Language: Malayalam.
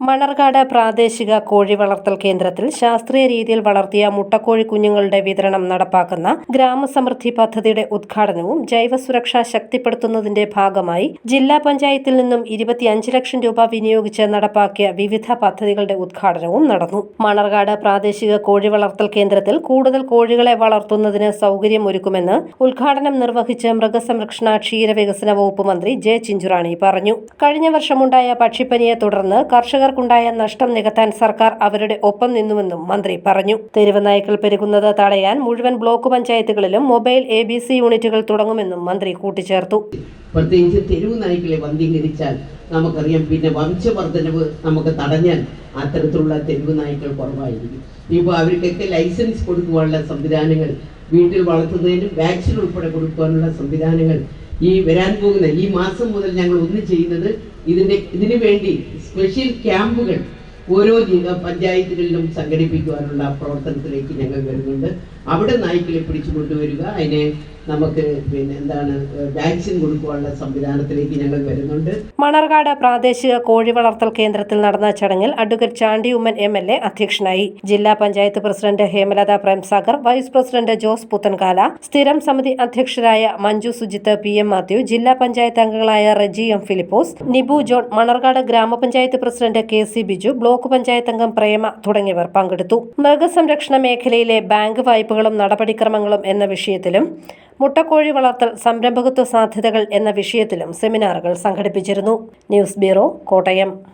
മണർകാട് പ്രാദേശിക കോഴി വളർത്തൽ കേന്ദ്രത്തിൽ ശാസ്ത്രീയ രീതിയിൽ വളർത്തിയ മുട്ടക്കോഴി കുഞ്ഞുങ്ങളുടെ വിതരണം നടപ്പാക്കുന്ന ഗ്രാമസമൃദ്ധി പദ്ധതിയുടെ ഉദ്ഘാടനവും ജൈവസുരക്ഷ ശക്തിപ്പെടുത്തുന്നതിന്റെ ഭാഗമായി ജില്ലാ പഞ്ചായത്തിൽ നിന്നും ഇരുപത്തിയഞ്ച് ലക്ഷം രൂപ വിനിയോഗിച്ച് നടപ്പാക്കിയ വിവിധ പദ്ധതികളുടെ ഉദ്ഘാടനവും നടന്നു. മണർകാട് പ്രാദേശിക കോഴി വളർത്തൽ കേന്ദ്രത്തിൽ കൂടുതൽ കോഴികളെ വളർത്തുന്നതിന് സൗകര്യമൊരുക്കുമെന്ന് ഉദ്ഘാടനം നിർവഹിച്ച മൃഗസംരക്ഷണ ക്ഷീരവികസന വകുപ്പ് മന്ത്രി ജെ ചിഞ്ചുറാണി പറഞ്ഞു. കഴിഞ്ഞ വർഷമുണ്ടായ പക്ഷിപ്പനിയെ തുടർന്ന് കർഷകർക്കുണ്ടായ നഷ്ടം നികത്താൻ സർക്കാർ അവരുടെ ഒപ്പം നിന്നുവെന്നും മന്ത്രി പറഞ്ഞു. തെരുവ് നായ്ക്കൾ പെരുകുന്നത് തടയാൻ മുഴുവൻ ബ്ലോക്ക് പഞ്ചായത്തുകളിലും മൊബൈൽ എ യൂണിറ്റുകൾ തുടങ്ങുമെന്നും മന്ത്രി കൂട്ടിച്ചേർത്തു. പ്രത്യേകിച്ച് തെരുവ് നായ്ക്കളെ വന്ധീകരിച്ചാൽ നമുക്കറിയാം പിന്നെ വംശവർദ്ധനവ് നമുക്ക് തടഞ്ഞാൽ അത്തരത്തിലുള്ള തെരുവ് നായ്ക്കൾ കുറവായിരിക്കും. ഇപ്പോൾ അവർക്കൊക്കെ ലൈസൻസ് കൊടുക്കുവാനുള്ള സംവിധാനങ്ങൾ വീട്ടിൽ വളർത്തുന്നതിനും വാക്സിൻ ഉൾപ്പെടെ കൊടുക്കുവാനുള്ള സംവിധാനങ്ങൾ ഈ വരാൻ പോകുന്ന ഈ മാസം മുതൽ ഞങ്ങൾ ഒന്ന് ചെയ്യുന്നത് ഇതിന്റെ ഇതിനു വേണ്ടി സ്പെഷ്യൽ ക്യാമ്പുകൾ ഓരോ പഞ്ചായത്തുകളിലും സംഘടിപ്പിക്കുവാനുള്ള പ്രവർത്തനത്തിലേക്ക് ഞങ്ങൾ വരുന്നുണ്ട്. അവിടെ നായ്ക്കളെ പിടിച്ചു കൊണ്ടുവരിക അതിനെ നമുക്ക് പിന്നെ എന്താണ് വാക്സിൻ കൊടുക്കാനുള്ള സംവിധാനത്തിലേക്ക് ഞങ്ങൾ വരുന്നുണ്ട്. മണർകാട് പ്രാദേശിക കോഴി വളർത്തൽ കേന്ദ്രത്തിൽ നടന്ന ചടങ്ങിൽ advocate Chandy Oommen M L A അധ്യക്ഷനായി. ജില്ലാ panchayat president Hemalatha Premsagar vice president Jose Puthenkala സ്ഥിരം സമിതി അധ്യക്ഷരായ മഞ്ജു സുജിത്ത് പി എം മാത്യു ജില്ലാ പഞ്ചായത്ത് അംഗങ്ങളായ റെജി എം ഫിലിപ്പോസ് നിബു ജോൺ മണർകാട് ഗ്രാമപഞ്ചായത്ത് president K C Biju block panchayat അംഗം പ്രേമ തുടങ്ങിയവർ പങ്കെടുത്തു. മൃഗസംരക്ഷണ മേഖലയിലെ ബാങ്ക് വായ്പകളും നടപടിക്രമങ്ങളും എന്ന വിഷയത്തിലും മുട്ടക്കോഴി വളർത്തൽ സംരംഭകത്വ സാധ്യതകൾ എന്ന വിഷയത്തിലും സെമിനാറുകൾ സംഘടിപ്പിച്ചിരുന്നു. News bureau Kottayam.